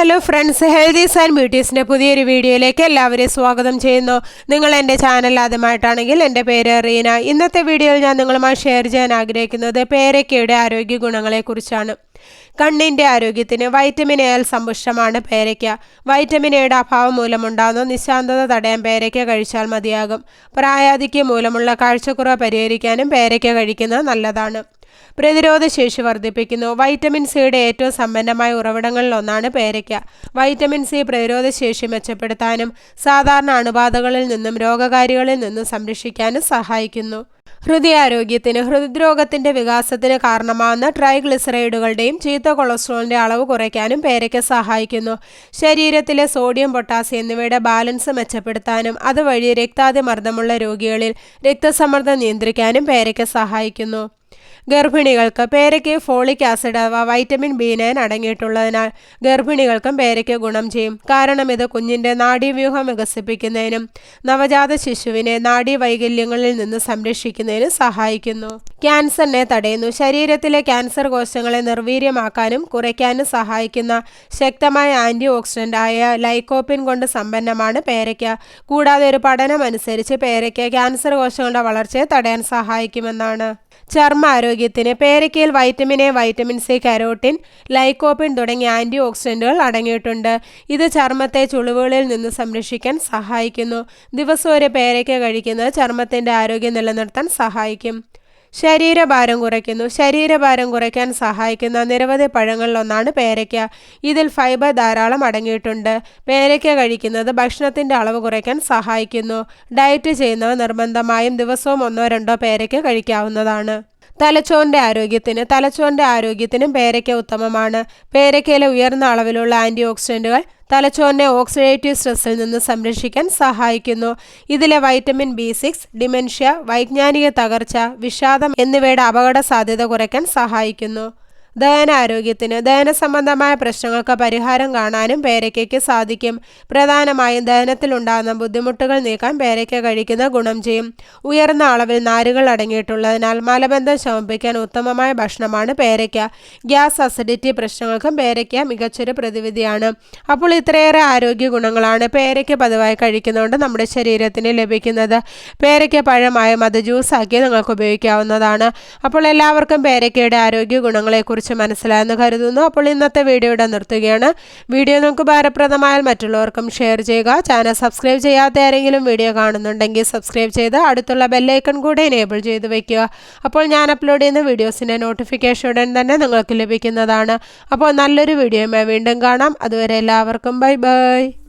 Hello friends healthies and ബ്യൂട്ടീസിന്റെ പുതിയൊരു വീഡിയോയിലേക്ക് എല്ലാവരെയും സ്വാഗതം ചെയ്യുന്നു. നിങ്ങൾ എന്റെ ചാനൽ ആദ്യമായിട്ടാണെങ്കിൽ എന്റെ പേര് റീന. ഇന്നത്തെ വീഡിയോയിൽ ഞാൻ നിങ്ങളുമായി ഷെയർ ചെയ്യാൻ ആഗ്രഹിക്കുന്നത് പേരയ്ക്കയുടെ ആരോഗ്യ ഗുണങ്ങളെക്കുറിച്ചാണ്. കണ്ണിന്റെ ആരോഗ്യത്തിന് വൈറ്റമിൻ എൽ സമ്പുഷ്ടമാണ് പേരയ്ക്ക വൈറ്റമിൻ എയുടെ അഭാവം മൂലമുണ്ടാകുന്ന നിശാന്തത തടയാൻ പേരയ്ക്ക കഴിച്ചാൽ മതിയാകും. പ്രായാധിക്യം മൂലമുള്ള കാഴ്ചക്കുറവ് പരിഹരിക്കാനും പേരയ്ക്ക കഴിക്കുന്നത് നല്ലതാണ്. പ്രതിരോധ ശേഷി വർദ്ധിപ്പിക്കുന്നു. വൈറ്റമിൻ സിയുടെ ഏറ്റവും സമ്പന്നമായ ഉറവിടങ്ങളിലൊന്നാണ് പേരയ്ക്ക. വൈറ്റമിൻ സി പ്രതിരോധ ശേഷി മെച്ചപ്പെടുത്താനും സാധാരണ അണുബാധകളിൽ നിന്നും രോഗകാരികളിൽ നിന്നും സംരക്ഷിക്കാനും സഹായിക്കുന്നു. ഹൃദയാരോഗ്യത്തിന് ഹൃദ്രോഗത്തിന്റെ വികാസത്തിന് കാരണമാകുന്ന ട്രൈഗ്ലിസറൈഡുകളുടെയും ചീത്ത കൊളസ്ട്രോളിന്റെ അളവ് കുറയ്ക്കാനും പേരയ്ക്ക സഹായിക്കുന്നു. ശരീരത്തിലെ സോഡിയം പൊട്ടാസ്യം എന്നിവയുടെ ബാലൻസ് മെച്ചപ്പെടുത്താനും അതുവഴി രക്താതിമർദ്ദമുള്ള രോഗികളിൽ രക്തസമ്മർദ്ദം നിയന്ത്രിക്കാനും പേരയ്ക്ക സഹായിക്കുന്നു. ഗർഭിണികൾക്ക് പേരയ്ക്ക് ഫോളിക് ആസിഡ് അഥവാ വൈറ്റമിൻ ബി നയൻ അടങ്ങിയിട്ടുള്ളതിനാൽ ഗർഭിണികൾക്കും പേരയ്ക്ക് ഗുണം ചെയ്യും. കാരണം ഇത് കുഞ്ഞിന്റെ നാഡീവ്യൂഹം വികസിപ്പിക്കുന്നതിനും നവജാത ശിശുവിനെ നാഡീ വൈകല്യങ്ങളിൽ നിന്ന് സംരക്ഷിക്കുന്നതിനും സഹായിക്കുന്നു. ക്യാൻസറിനെ തടയുന്നു. ശരീരത്തിലെ ക്യാൻസർ കോശങ്ങളെ നിർവീര്യമാക്കാനും കുറയ്ക്കാനും സഹായിക്കുന്ന ശക്തമായ ആന്റി ഓക്സിഡന്റ് ആയ ലൈക്കോപ്പിൻ കൊണ്ട് സമ്പന്നമാണ് പേരയ്ക്ക. കൂടാതെ ഒരു പഠനം അനുസരിച്ച് പേരയ്ക്ക ക്യാൻസർ കോശങ്ങളുടെ വളർച്ചയെ തടയാൻ സഹായിക്കുമെന്നാണ്. ചർമ്മ ആരോഗ്യത്തിന് പേരയ്ക്കയിൽ vitamin A vitamin C carotene lycopene തുടങ്ങിയ ആന്റി ഓക്സിഡന്റുകൾ അടങ്ങിയിട്ടുണ്ട്. ഇത് ചർമ്മത്തെ ചുളിവുകളിൽ നിന്ന് സംരക്ഷിക്കാൻ സഹായിക്കുന്നു. ദിവസവും ഒരു പേരയ്ക്ക കഴിക്കുന്നത് ചർമ്മത്തിന്റെ ആരോഗ്യം നിലനിർത്താൻ സഹായിക്കും. ശരീരഭാരം കുറയ്ക്കുന്നു. ശരീരഭാരം കുറയ്ക്കാൻ സഹായിക്കുന്ന നിരവധി പഴങ്ങളിലൊന്നാണ് പേരയ്ക്ക. ഇതിൽ ഫൈബർ ധാരാളം അടങ്ങിയിട്ടുണ്ട്. പേരയ്ക്ക കഴിക്കുന്നത് ഭക്ഷണത്തിന്റെ അളവ് കുറയ്ക്കാൻ സഹായിക്കുന്നു. ഡയറ്റ് ചെയ്യുന്നവർ നിർബന്ധമായും ദിവസവും ഒന്നോ രണ്ടോ പേരയ്ക്ക കഴിക്കാവുന്നതാണ്. തലച്ചോറിന്റെ ആരോഗ്യത്തിന് തലച്ചോറിന്റെ ആരോഗ്യത്തിനും പേരയ്ക്ക ഉത്തമമാണ്. പേരയ്ക്കയിലെ ഉയർന്ന അളവിലുള്ള ആന്റി ഓക്സിഡന്റുകൾ തലച്ചോറിനെ ഓക്സിഡേറ്റീവ് സ്ട്രെസ്സിൽ നിന്ന് സംരക്ഷിക്കാൻ സഹായിക്കുന്നു. ഇതിലെ വൈറ്റമിൻ ബി സിക്സ് ഡിമെൻഷ്യ വൈജ്ഞാനിക തകർച്ച വിഷാദം എന്നിവയുടെ അപകട സാധ്യത കുറയ്ക്കാൻ സഹായിക്കുന്നു. ദഹനാരോഗ്യത്തിന് ദഹന സംബന്ധമായ പ്രശ്നങ്ങൾക്ക് പരിഹാരം കാണാനും പേരയ്ക്കയ്ക്ക് സാധിക്കും. പ്രധാനമായും ദഹനത്തിലുണ്ടാകുന്ന ബുദ്ധിമുട്ടുകൾ നീക്കാൻ പേരയ്ക്ക കഴിക്കുന്ന ഗുണം ചെയ്യും. ഉയർന്ന അളവിൽ നാരുകൾ അടങ്ങിയിട്ടുള്ളതിനാൽ മലബന്ധം ശമിപ്പിക്കാൻ ഉത്തമമായ ഭക്ഷണമാണ് പേരയ്ക്ക ഗ്യാസ് അസിഡിറ്റി പ്രശ്നങ്ങൾക്കും പേരയ്ക്ക മികച്ചൊരു പ്രതിവിധിയാണ്. അപ്പോൾ ഇത്രയേറെ ആരോഗ്യ ഗുണങ്ങളാണ് പേരയ്ക്ക പതിവായി കഴിക്കുന്നതുകൊണ്ട് നമ്മുടെ ശരീരത്തിന് ലഭിക്കുന്നത്. പേരയ്ക്ക പഴമായും അത് ജ്യൂസാക്കി നിങ്ങൾക്ക് ഉപയോഗിക്കാവുന്നതാണ്. അപ്പോൾ എല്ലാവർക്കും പേരയ്ക്കയുടെ ആരോഗ്യ ഗുണങ്ങളെക്കുറിച്ച് കുറിച്ച് മനസ്സിലായെന്ന് കരുതുന്നു. അപ്പോൾ ഇന്നത്തെ വീഡിയോ ഇവിടെ നിർത്തുകയാണ്. വീഡിയോ നിങ്ങൾക്ക് ഭാരപ്രദമായാൽ മറ്റുള്ളവർക്കും ഷെയർ ചെയ്യുക. ചാനൽ സബ്സ്ക്രൈബ് ചെയ്യാത്ത ആരെങ്കിലും വീഡിയോ കാണുന്നുണ്ടെങ്കിൽ സബ്സ്ക്രൈബ് ചെയ്ത് അടുത്തുള്ള ബെല്ലൈക്കൺ കൂടെ എനേബിൾ ചെയ്ത് വയ്ക്കുക അപ്പോൾ ഞാൻ അപ്ലോഡ് ചെയ്യുന്ന വീഡിയോസിന്റെ നോട്ടിഫിക്കേഷൻ ഉടൻ തന്നെ നിങ്ങൾക്ക് ലഭിക്കുന്നതാണ്. അപ്പോൾ നല്ലൊരു വീഡിയോയുമായി വീണ്ടും കാണാം. അതുവരെ എല്ലാവർക്കും ബൈ ബൈ